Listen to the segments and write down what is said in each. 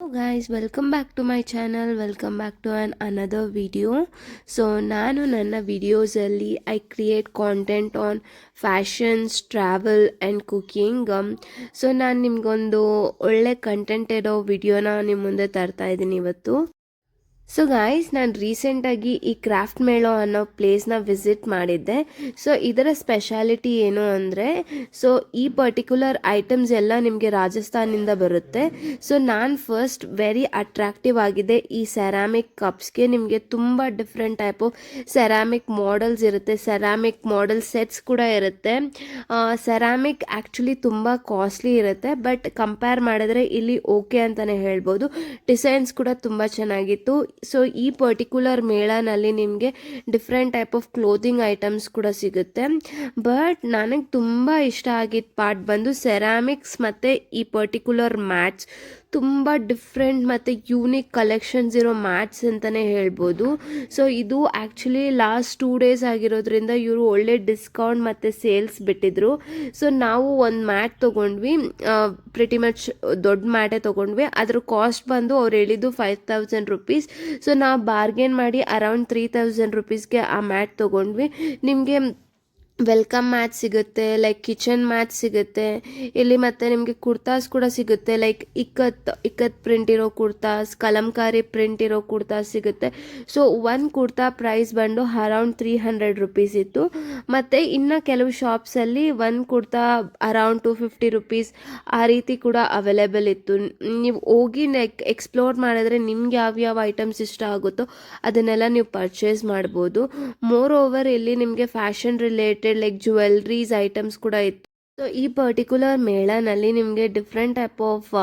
Guys welcome back to my channel welcome back to on another video so ನಾನು ನನ್ನ ವಿಡಿಯೋಸಲ್ಲಿ I create content on fashions travel and cooking so ನಾನು ನಿಮಗೊಂದು ಒಳ್ಳೆ content ಇರೋ ವಿಡಿಯೋನ ನಿಮ್ಮ ಮುಂದೆ ತರ್ತಾ ಇದ್ದೀನಿ ಇವತ್ತು. ಸೊ ಗಾಯ್ಸ್ ನಾನು ರೀಸೆಂಟಾಗಿ ಈ ಕ್ರಾಫ್ಟ್ ಮೇಳೋ ಅನ್ನೋ ಪ್ಲೇಸ್ನ ವಿಸಿಟ್ ಮಾಡಿದ್ದೆ. ಸೊ ಇದರ ಸ್ಪೆಷಾಲಿಟಿ ಏನು ಅಂದರೆ ಸೊ ಈ ಪರ್ಟಿಕ್ಯುಲರ್ ಐಟಮ್ಸ್ ಎಲ್ಲ ನಿಮಗೆ ರಾಜಸ್ಥಾನಿಂದ ಬರುತ್ತೆ. ಸೊ ನಾನು ಫಸ್ಟ್ ವೆರಿ ಅಟ್ರಾಕ್ಟಿವ್ ಆಗಿದೆ ಈ ಸೆರಾಮಿಕ್ ಕಪ್ಸ್ಗೆ ನಿಮಗೆ ತುಂಬ different type of ceramic models ಇರುತ್ತೆ. ಸೆರಾಮಿಕ್ ಮಾಡಲ್ ಸೆಟ್ಸ್ ಕೂಡ ಇರುತ್ತೆ. ಸೆರಾಮಿಕ್ ಆ್ಯಕ್ಚುಲಿ ತುಂಬ ಕಾಸ್ಟ್ಲಿ ಇರುತ್ತೆ. ಬಟ್ ಕಂಪೇರ್ ಮಾಡಿದ್ರೆ ಇಲ್ಲಿ ಓಕೆ ಅಂತಲೇ ಹೇಳ್ಬೋದು. ಡಿಸೈನ್ಸ್ ಕೂಡ ತುಂಬ ಚೆನ್ನಾಗಿತ್ತು. ಸೊ ಈ ಪರ್ಟಿಕ್ಯುಲರ್ ಮೇಳನಲ್ಲಿ ನಿಮಗೆ different type of clothing items ಕೂಡ ಸಿಗುತ್ತೆ. ಬಟ್ ನನಗೆ ತುಂಬ ಇಷ್ಟ ಆಗಿದ್ದ ಪಾರ್ಟ್ ಬಂದು ಸೆರಾಮಿಕ್ಸ್ ಮತ್ತು ಈ ಪರ್ಟಿಕ್ಯುಲರ್ ಮ್ಯಾಟ್ಸ್ ತುಂಬ ಡಿಫ್ರೆಂಟ್ ಮತ್ತು ಯೂನಿಕ್ ಕಲೆಕ್ಷನ್ಸ್ ಇರೋ ಮ್ಯಾಟ್ಸ್ ಅಂತಲೇ ಹೇಳ್ಬೋದು. ಸೊ ಇದು ಆ್ಯಕ್ಚುಲಿ ಲಾಸ್ಟ್ ಟೂ ಡೇಸ್ ಆಗಿರೋದ್ರಿಂದ ಇವರು ಒಳ್ಳೆ ಡಿಸ್ಕೌಂಟ್ ಮತ್ತು ಸೇಲ್ಸ್ ಬಿಟ್ಟಿದ್ರು. ಸೊ ನಾವು ಒಂದು ಮ್ಯಾಟ್ ತೊಗೊಂಡ್ವಿ. ಪ್ರಿಟಿ ಮಚ್ ದೊಡ್ಡ ಮ್ಯಾಟೇ ತೊಗೊಂಡ್ವಿ. ಅದ್ರ ಕಾಸ್ಟ್ ಬಂದು ಅವ್ರು ಹೇಳಿದ್ದು ಫೈವ್ ತೌಸಂಡ್ ರುಪೀಸ್ ಸೊ ನಾವು ಬಾರ್ಗೇನ್ ಮಾಡಿ ಅರೌಂಡ್ ತ್ರೀ ತೌಸಂಡ್ ರುಪೀಸ್ಗೆ ಆ ಮ್ಯಾಟ್ ತೊಗೊಂಡ್ವಿ. ನಿಮಗೆ ವೆಲ್ಕಮ್ ಮ್ಯಾಚ್ ಸಿಗುತ್ತೆ ಲೈಕ್ ಕಿಚನ್ ಮ್ಯಾಚ್ ಸಿಗುತ್ತೆ, ಇಲ್ಲಿ ಮತ್ತೆ ನಿಮಗೆ ಕುರ್ತಾಸ್ ಕೂಡ ಸಿಗುತ್ತೆ ಲೈಕ್ ಇಕ್ಕತ್ ಇಕ್ಕತ್ ಪ್ರಿಂಟ್ ಇರೋ ಕುರ್ತಾಸ್, ಕಲಂಕಾರಿ ಪ್ರಿಂಟ್ ಇರೋ ಕುರ್ತಾಸ್ ಸಿಗುತ್ತೆ. ಸೊ ಒನ್ ಕುರ್ತಾ ಪ್ರೈಸ್ ಬಂದು ಅರೌಂಡ್ ತ್ರೀ ಹಂಡ್ರೆಡ್ ರುಪೀಸ್ ಇತ್ತು. ಮತ್ತು ಇನ್ನು ಕೆಲವು ಶಾಪ್ಸಲ್ಲಿ one kurta around two fifty rupees ಆ ರೀತಿ ಕೂಡ ಅವೈಲೇಬಲ್ ಇತ್ತು. ನೀವು ಹೋಗಿ ಲೈಕ್ ಎಕ್ಸ್ಪ್ಲೋರ್ ಮಾಡಿದ್ರೆ ನಿಮ್ಗೆ ಯಾವ್ಯಾವ ಐಟಮ್ಸ್ ಇಷ್ಟ ಆಗುತ್ತೋ ಅದನ್ನೆಲ್ಲ ನೀವು ಪರ್ಚೇಸ್ ಮಾಡ್ಬೋದು. ಮೋರ್ ಓವರ್ ಇಲ್ಲಿ ನಿಮಗೆ fashion related like jewelleries items ಕೂಡ ಇತ್ತು. ಸೊ ಈ ಪರ್ಟಿಕ್ಯುಲರ್ ಮೇಳನಲ್ಲಿ ನಿಮಗೆ different type of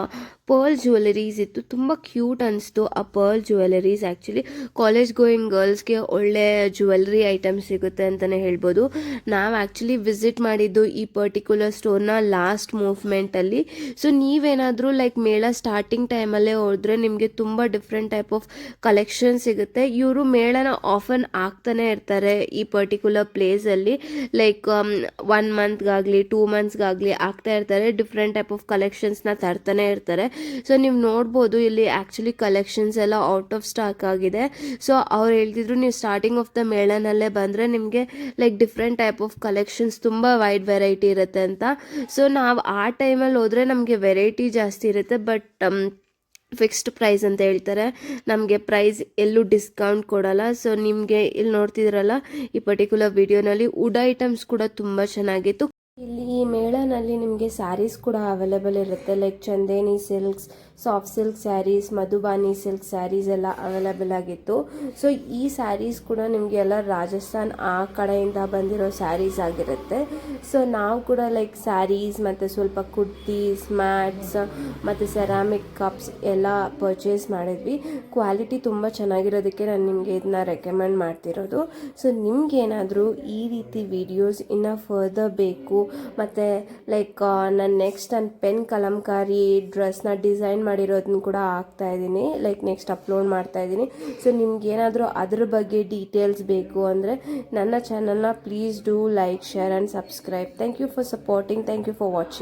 pearl jewelleries ಇತ್ತು. ತುಂಬ ಕ್ಯೂಟ್ ಅನಿಸ್ತು ಆ pearl jewelleries. Actually college going ಗರ್ಲ್ಸ್ಗೆ ಒಳ್ಳೆ ಜ್ಯುವೆಲ್ರಿ ಐಟಮ್ ಸಿಗುತ್ತೆ ಅಂತಲೇ ಹೇಳ್ಬೋದು. ನಾವು ಆ್ಯಕ್ಚುಲಿ ವಿಸಿಟ್ ಮಾಡಿದ್ದು ಈ ಪರ್ಟಿಕ್ಯುಲರ್ ಸ್ಟೋರ್ನ ಲಾಸ್ಟ್ ಮೂವ್ಮೆಂಟಲ್ಲಿ. ಸೊ, ನೀವೇನಾದರೂ ಲೈಕ್ ಮೇಳ ಸ್ಟಾರ್ಟಿಂಗ್ ಟೈಮಲ್ಲೇ ಹೋದ್ರೆ ನಿಮಗೆ ತುಂಬ ಡಿಫ್ರೆಂಟ್ ಟೈಪ್ ಆಫ್ ಕಲೆಕ್ಷನ್ ಸಿಗುತ್ತೆ. ಇವರು ಮೇಳನ ಆಫನ್ ಆಗ್ತಾನೆ ಇರ್ತಾರೆ ಈ ಪರ್ಟಿಕ್ಯುಲರ್ ಪ್ಲೇಸಲ್ಲಿ. ಲೈಕ್ ಒನ್ ಮಂತ್ಗಾಗಲಿ ಟೂ ಮಂತ್ಸ್ಗಾಗಲಿ ಆಗ್ತಾ ಇರ್ತಾರೆ. ಡಿಫ್ರೆಂಟ್ ಟೈಪ್ ಆಫ್ ಕಲೆಕ್ಷನ್ಸ್ನ ತರ್ತಾನೆ ಇರ್ತಾರೆ. ಸೊ ನೀವು ನೋಡ್ಬೋದು ಇಲ್ಲಿ ಆ್ಯಕ್ಚುಲಿ ಕಲೆಕ್ಷನ್ಸ್ ಎಲ್ಲ ಔಟ್ ಆಫ್ ಸ್ಟಾಕ್ ಆಗಿದೆ. ಸೊ ಅವ್ರು ಹೇಳ್ತಿದ್ರು ನೀವು ಸ್ಟಾರ್ಟಿಂಗ್ ಆಫ್ ದ ಮೇಳನಲ್ಲೇ ಬಂದರೆ ನಿಮಗೆ like different type of collections ತುಂಬ ವೈಡ್ ವೆರೈಟಿ ಇರುತ್ತೆ ಅಂತ. ಸೊ ನಾವು ಆ ಟೈಮಲ್ಲಿ ಹೋದರೆ ನಮಗೆ ವೆರೈಟಿ ಜಾಸ್ತಿ ಇರುತ್ತೆ ಬಟ್ ಫಿಕ್ಸ್ಡ್ ಪ್ರೈಸ್ ಅಂತ ಹೇಳ್ತಾರೆ. ನಮಗೆ ಪ್ರೈಸ್ ಎಲ್ಲೂ ಡಿಸ್ಕೌಂಟ್ ಕೊಡಲ್ಲ. ಸೊ ನಿಮಗೆ ಇಲ್ಲಿ ನೋಡ್ತಿದ್ರಲ್ಲ, ಈ ಪರ್ಟಿಕ್ಯುಲರ್ ವಿಡಿಯೋನಲ್ಲಿ ವುಡ್ ಐಟಮ್ಸ್ ಕೂಡ ತುಂಬ ಚೆನ್ನಾಗಿತ್ತು. ಮೇಳನಲ್ಲಿ ನಿಮಗೆ ಸ್ಯಾರೀಸ್ ಕೂಡ ಅವೈಲೇಬಲ್ ಇರುತ್ತೆ. Like Chanderi silks soft silk saris Madhubani silk saris ಎಲ್ಲ ಅವೈಲೇಬಲ್ ಆಗಿತ್ತು. ಸೊ ಈ ಸ್ಯಾರೀಸ್ ಕೂಡ ನಿಮಗೆ ಎಲ್ಲ ರಾಜಸ್ಥಾನ್ ಆ ಕಡೆಯಿಂದ ಬಂದಿರೋ ಸ್ಯಾರೀಸ್ ಆಗಿರುತ್ತೆ. ಸೊ ನಾವು ಕೂಡ ಲೈಕ್ ಸ್ಯಾರೀಸ್ ಮತ್ತು ಸ್ವಲ್ಪ ಕುರ್ತೀಸ್, ಮ್ಯಾಟ್ಸ್ ಮತ್ತು ಸೆರಾಮಿಕ್ ಕಪ್ಸ್ ಎಲ್ಲ ಪರ್ಚೇಸ್ ಮಾಡಿದ್ವಿ. ಕ್ವಾಲಿಟಿ ತುಂಬ ಚೆನ್ನಾಗಿರೋದಕ್ಕೆ ನಾನು ನಿಮಗೆ ಇದನ್ನ ರೆಕಮೆಂಡ್ ಮಾಡ್ತಿರೋದು. ಸೊ ನಿಮ್ಗೇನಾದರೂ ಈ ರೀತಿ ವಿಡಿಯೋಸ್ ಇನ್ನು ಫರ್ದರ್ ಬೇಕು ಮತ್ತು ಲೈಕ್ ನಾನು ನೆಕ್ಸ್ಟ್ ನನ್ನ ಪೆನ್ ಕಲಂಕಾರಿ ಡ್ರೆಸ್ನ ಡಿಸೈನ್ ಮಾಡಿರೋದನ್ನ ಕೂಡ ಹಾಕ್ತಾ ಇದ್ದೀನಿ. ಲೈಕ್ ನೆಕ್ಸ್ಟ್ ಅಪ್ಲೋಡ್ ಮಾಡ್ತಾ ಇದ್ದೀನಿ. ಸೊ ನಿಮ್ಗೆ ಏನಾದರೂ ಅದ್ರ ಬಗ್ಗೆ ಡೀಟೇಲ್ಸ್ ಬೇಕು ಅಂದರೆ ನನ್ನ ಚಾನಲ್ನ please do like share and subscribe thank you for supporting thank you for watching